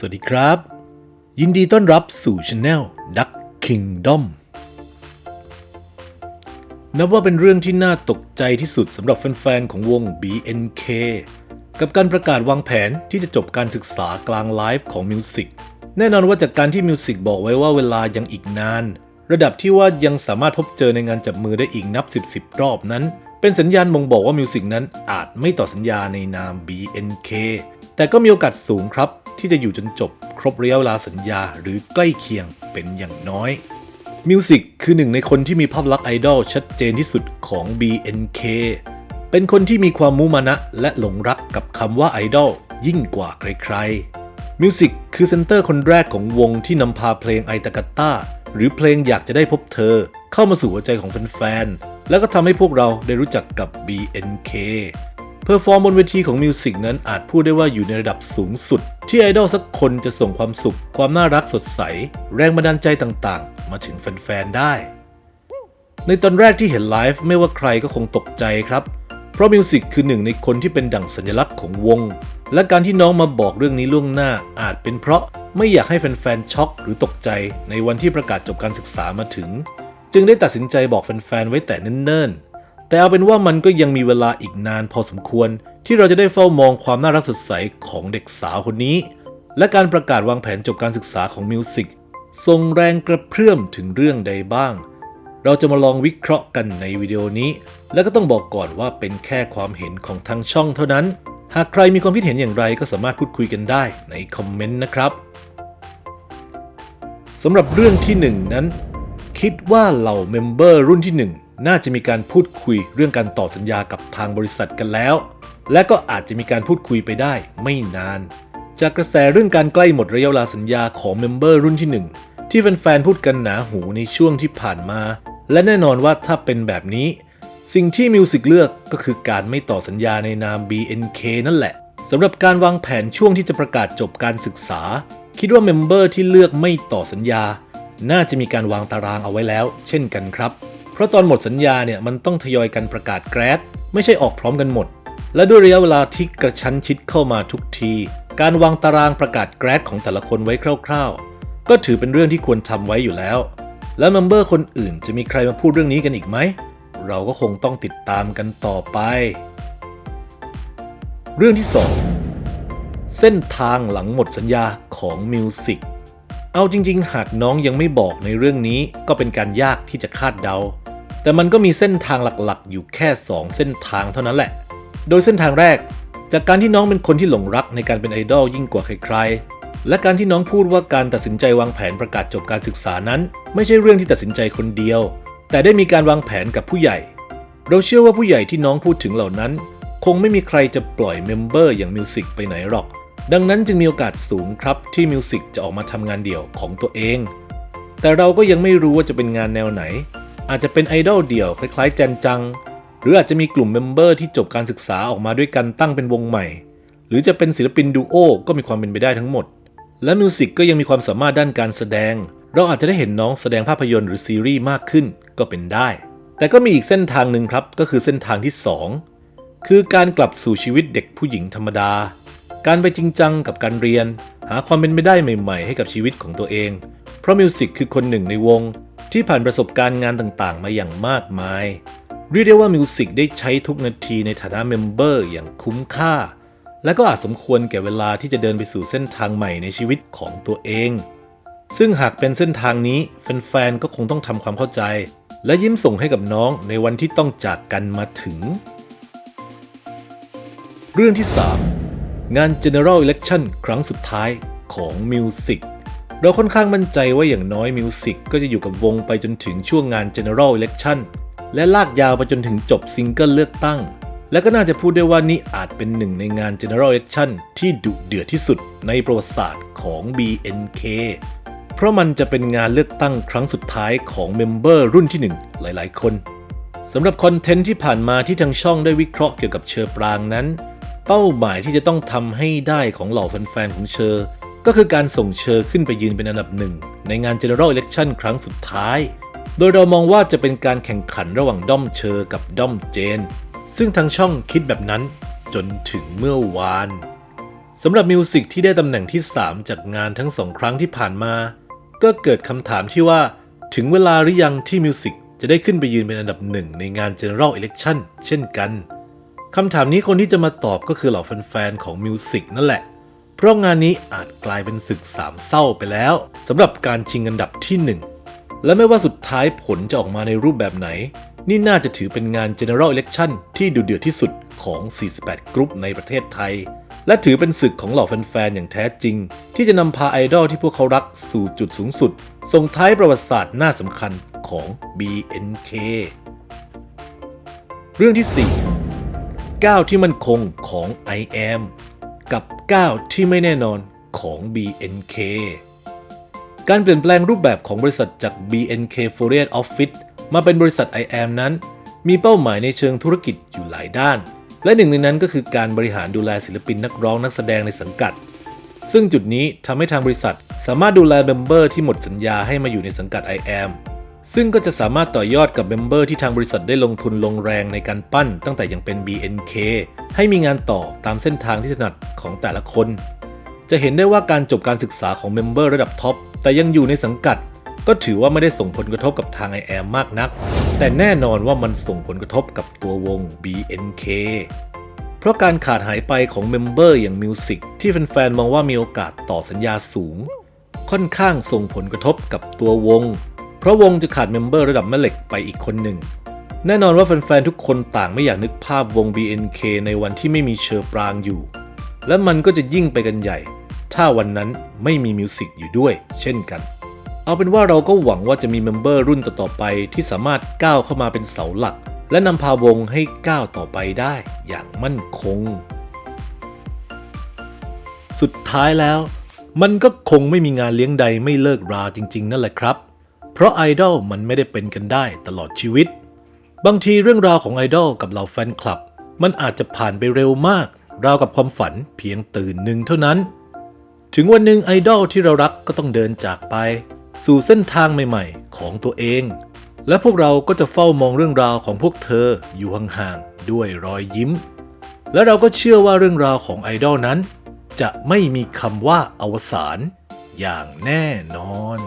สวัสดีครับ ยินดีต้อนรับสู่ช anel Duck Kingdom นับว่าเป็นเรื่องที่น่าตกใจที่สุดสำหรับแฟนๆของวง BNK กับการประกาศวางแผนที่จะจบการศึกษากลางไลฟ์ของมิวสิกแน่นอนว่าจากการที่มิวสิกบอกไว้ว่าเวลายังอีกนาน ระดับที่ว่ายังสามารถพบเจอในงานจับมือได้อีกนับ 10 10รอบนั้น เป็นสัญญาณบ่งบอกว่ามิวสิกนั้นอาจไม่ต่อสัญญาในนาม BNK แต่ก็มีโอกาสสูงครับ ที่จะอยู่จนจบครบระยะเวลาสัญญาหรือใกล้เคียงเป็นอย่างน้อยมิวสิกคือหนึ่งในคนที่มีภาพลักษณ์ไอดอลชัดเจนที่สุดของ BNK เป็นคนที่มีความมุมานะและหลงรักกับคำว่าไอดอลยิ่งกว่าใครๆ มิวสิกคือเซนเตอร์คนแรกของวงที่นำพาเพลงไอตากาต้าหรือเพลงอยากจะได้พบเธอ เข้ามาสู่หัวใจของแฟนๆ แล้วก็ทำให้พวกเราได้รู้จักกับ BNK เพอร์ฟอร์มบนเวทีของมิวสิกนั้นอาจพูดได้ว่าอยู่ในระดับสูงสุด ที่ไอดอลสักคนจะส่งความสุข ความน่ารักสดใส แรงบันดาลใจต่างๆ มาถึงแฟนๆได้ ในตอนแรกที่เห็นไลฟ์ไม่ว่าใครก็คงตกใจครับ เพราะมิวสิกคือหนึ่งในคนที่เป็นดั่งสัญลักษณ์ของวง และการที่น้องมาบอกเรื่องนี้ล่วงหน้าอาจเป็นเพราะไม่อยากให้แฟนๆช็อกหรือตกใจในวันที่ประกาศจบการศึกษามาถึง จึงได้ตัดสินใจบอกแฟนๆไว้แต่เนิ่นๆ แต่เอาเป็นว่ามันก็ยังมีเวลาอีกนานพอสมควร ที่เราจะได้เฝ้ามองความน่ารักสดใสของเด็กสาวคนนี้ และการประกาศวางแผนจบการศึกษาของมิวสิกส่งแรงกระเพื่อมถึงเรื่องใดบ้าง เราจะมาลองวิเคราะห์กันในวิดีโอนี้ และก็ต้องบอกก่อนว่าเป็นแค่ความเห็นของทางช่องเท่านั้น หากใครมีความคิดเห็นอย่างไรก็สามารถพูดคุยกันได้ในคอมเมนต์นะครับสำหรับเรื่องที่หนึ่งนั้น คิดว่าเหล่าเมมเบอร์รุ่นที่ห น่าจะมีการพูดคุยเรื่องการต่อสัญญากับทางบริษัทกันแล้ว และก็อาจจะมีการพูดคุยไปได้ไม่นาน จากกระแสเรื่องการใกล้หมดระยะเวลาสัญญาของเมมเบอร์รุ่นที่หนึ่งที่แฟนๆพูดกันหนาหูในช่วงที่ผ่านมา และแน่นอนว่าถ้าเป็นแบบนี้ สิ่งที่มิวสิกเลือกก็คือการไม่ต่อสัญญาในนาม BNK นั่นแหละสำหรับการวางแผนช่วงที่จะประกาศจบการศึกษา คิดว่าเมมเบอร์ที่เลือกไม่ต่อสัญญา น่าจะมีการวางตารางเอาไว้แล้ว เช่นกันครับ เพราะตอนหมดสัญญาเนี่ยมันต้องทยอยกันประกาศแกรดไม่ใช่ออกพร้อมกันหมด และด้วยระยะเวลาที่กระชั้นชิดเข้ามาทุกที การวางตารางประกาศแกรดของแต่ละคนไว้คร่าว ๆ ก็ถือเป็นเรื่องที่ควรทำไว้อยู่แล้ว และเมมเบอร์คนอื่นจะมีใครมาพูดเรื่องนี้กันอีกไหม เราก็คงต้องติดตามกันต่อไป เรื่องที่ 2 เส้นทางหลังหมดสัญญาของมิวสิก เอาจริง ๆ หากน้องยังไม่บอกในเรื่องนี้ก็เป็นการยากที่จะคาดเดา แต่มันก็มีเส้นทางหลักๆ อยู่แค่ 2 เส้นทางเท่านั้นแหละ โดยเส้นทางแรก จากการที่น้องเป็นคนที่หลงรักในการเป็นไอดอลยิ่งกว่าใครๆ และการที่น้องพูดว่าการตัดสินใจวางแผนประกาศจบการศึกษานั้น ไม่ใช่เรื่องที่ตัดสินใจคนเดียว แต่ได้มีการวางแผนกับผู้ใหญ่ เราเชื่อว่าผู้ใหญ่ที่น้องพูดถึงเหล่านั้น คงไม่มีใครจะปล่อยเมมเบอร์อย่างมิวสิกไปไหนหรอก ดังนั้นจึงมีโอกาสสูงครับที่มิวสิกจะออกมาทำงานเดี่ยวของตัวเอง แต่เราก็ยังไม่รู้ว่าจะเป็นงานแนวไหน อาจจะเป็นไอดอลเดี่ยวคล้ายๆแจนจัง หรืออาจจะมีกลุ่มเมมเบอร์ที่จบการศึกษาออกมาด้วยกันตั้งเป็นวงใหม่ หรือจะเป็นศิลปินดูโอก็มีความเป็นไปได้ทั้งหมด และมิวสิกก็ยังมีความสามารถด้านการแสดง เราอาจจะได้เห็นน้องแสดงภาพยนตร์หรือซีรีส์มากขึ้นก็เป็นได้ แต่ก็มีอีกเส้นทางหนึ่งครับก็คือเส้นทางที่ 2 คือการกลับสู่ชีวิตเด็กผู้หญิงธรรมดา การไปจริงจังกับการเรียน หาความเป็นไปได้ใหม่ ๆ ให้กับชีวิตของตัวเอง เพราะมิวสิกคือคนหนึ่งในวง ที่ผ่านประสบการณ์งานต่างๆ มาอย่างมากมาย เรียกได้ว่ามิวสิกได้ใช้ทุกนาทีในฐานะเมมเบอร์อย่างคุ้มค่า และก็อาจสมควรแก่เวลาที่จะเดินไปสู่เส้นทางใหม่ในชีวิตของตัวเอง ซึ่งหากเป็นเส้นทางนี้แฟนๆก็คงต้องทำความเข้าใจ และยิ้มส่งให้กับน้องในวันที่ต้องจากกันมาถึง เรื่องที่ 3 งาน General Election ครั้งสุดท้ายของ Music เราค่อนข้างมั่นใจว่าอย่างน้อย Music ก็จะอยู่กับวงไปจนถึงช่วงงาน General Election และลากยาวไปจนถึงจบซิงเกิลเลือกตั้ง และก็น่าจะพูดได้ว่านี่อาจเป็นหนึ่งในงาน General Election ที่ดุเดือดที่สุดในประวัติศาสตร์ของ BNK เพราะมันจะเป็นงานเลือกตั้งครั้งสุดท้ายของเมมเบอร์รุ่นที่ 1 หลาย ๆ คนสำหรับคอนเทนต์ที่ผ่านมาที่ทางช่องได้วิเคราะห์เกี่ยวกับเชอปรางนั้น เป้าหมายที่จะต้องทำให้ได้ของเหล่าแฟนๆของเชอร์ก็คือการส่งเชอร์ขึ้นไปยืนเป็นอันดับหนึ่งในงาน General Election ครั้งสุดท้าย โดยเรามองว่าจะเป็นการแข่งขันระหว่างด้อมเชอร์กับด้อมเจน ซึ่งทางช่องคิดแบบนั้นจนถึงเมื่อวานสำหรับมิวสิกที่ได้ตำแหน่งที่ 3 จากงานทั้งสองครั้งที่ผ่านมา ก็เกิดคำถามที่ว่าถึงเวลาหรือยังที่มิวสิกจะได้ขึ้นไปยืนเป็นอันดับหนึ่งในงาน General Election เช่นกัน คำถามนี้คนที่จะมาตอบก็คือเหล่าแฟนๆของมิวสิกนั่นแหละ เพราะงานนี้อาจกลายเป็นศึกสามเศร้าไปแล้วสำหรับการชิงอันดับที่หนึ่งและไม่ว่าสุดท้ายผลจะออกมาในรูปแบบไหน นี่น่าจะถือเป็นงาน General Election ที่ดุเดือดที่สุดของ 48 กรุ๊ปในประเทศไทย และถือเป็นศึกของเหล่าแฟนๆอย่างแท้จริง ที่จะนำพาไอดอลที่พวกเขารักสู่จุดสูงสุดส่งท้ายประวัติศาสตร์หน้าสำคัญของ BNK เรื่องที่ 4 ก้าวที่มั่นคงของ I am กับก้าวที่ไม่แน่นอนของ BNK การเปลี่ยนแปลงรูปแบบของบริษัทจาก BNK f o r i e n Office มาเป็นบริษัท IAM นั้น มีเป้าหมายในเชิงธุรกิจอยู่หลายด้าน และหนึ่งในนั้นก็คือการบริหารดูแลศิลปินนักร้องนักแสดงในสังกัด ซึ่งจุดนี้ทำให้ทางบริษัทสามารถดูแลเมมเบอร์ที่หมดสัญญาให้มาอยู่ในสังกัด IAM ซึ่งก็จะสามารถต่อยอดกับเมมเบอร์ที่ทางบริษัทได้ลงทุนลงแรงในการปั้นตั้งแต่ยังเป็น BNK ให้มีงานต่อตามเส้นทางที่ถนัดของแต่ละคน จะเห็นได้ว่าการจบการศึกษาของเมมเบอร์ระดับท็อปแต่ยังอยู่ในสังกัด ก็ถือว่าไม่ได้ส่งผลกระทบกับทาง i อแอมากนัก แต่แน่นอนว่ามันส่งผลกระทบกับตัววง BNK เพราะการขาดหายไปของเมมเบอร์อย่างมิวสิกที่แฟนๆมองว่ามีโอกาสต่อสัญญาสูง ค่อนข้างส่งผลกระทบกับตัววง เพราะวงจะขาดเมมเบอร์ระดับแม่เหล็กไปอีกคนหนึ่ง แน่นอนว่าแฟนๆทุกคนต่างไม่อยากนึกภาพวง BNK ในวันที่ไม่มีเชอร์ปรางอยู่ และมันก็จะยิ่งไปกันใหญ่ ถ้าวันนั้นไม่มีมิวสิกอยู่ด้วย เช่นกัน เอาเป็นว่าเราก็หวังว่าจะมีเมมเบอร์รุ่นต่อๆไปที่สามารถก้าวเข้ามาเป็นเสาหลัก และนำพาวงให้ก้าวต่อไปได้อย่างมั่นคง สุดท้ายแล้ว มันก็คงไม่มีงานเลี้ยงใดไม่เลิกราจริง ๆ นั่นแหละครับ เพราะไอดอลมันไม่ได้เป็นกันได้ตลอดชีวิต บางทีเรื่องราวของไอดอลกับเหล่าแฟนคลับ มันอาจจะผ่านไปเร็วมาก ราวกับความฝันเพียงตื่นหนึ่งเท่านั้น ถึงวันหนึ่งไอดอลที่เรารักก็ต้องเดินจากไป สู่เส้นทางใหม่ ๆ ของตัวเอง และพวกเราก็จะเฝ้ามองเรื่องราวของพวกเธออยู่ห่างๆด้วยรอยยิ้ม และเราก็เชื่อว่าเรื่องราวของไอดอลนั้น จะไม่มีคำว่าอวสานอย่างแน่นอน